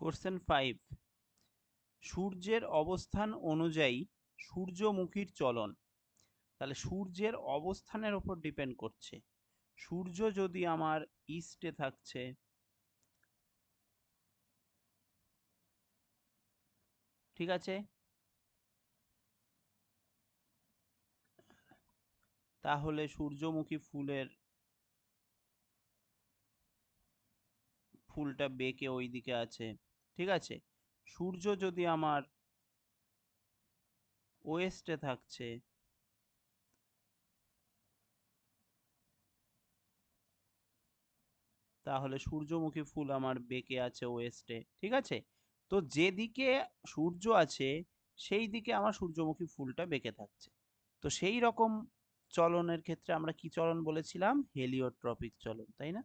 Question five সূর্যের অবস্থান অনুযায়ী সূর্যমুখীর চলন। তাহলে সূর্যের অবস্থানের ওপর ডিপেন্ড করছে। সূর্য যদি আমার ইস্টে থাকছে, ঠিক আছে? তাহলে সূর্যমুখী ফুলের ফুলটা বেঁকে ওই দিকে আছে। ঠিক আছে? সূর্য যদি আমার ওয়েস্টে থাকছে, তাহলে সূর্যমুখী ফুল আমার বেঁকে আছে ওয়েস্টে ঠিক আছে? তো যেদিকে সূর্য আছে, সেই দিকে আমার সূর্যমুখী ফুলটা বেঁকে থাকছে। তো সেই রকম চলনের ক্ষেত্রে আমরা কি চলন বলেছিলাম? হেলিওট্রপিক চলন, তাই না?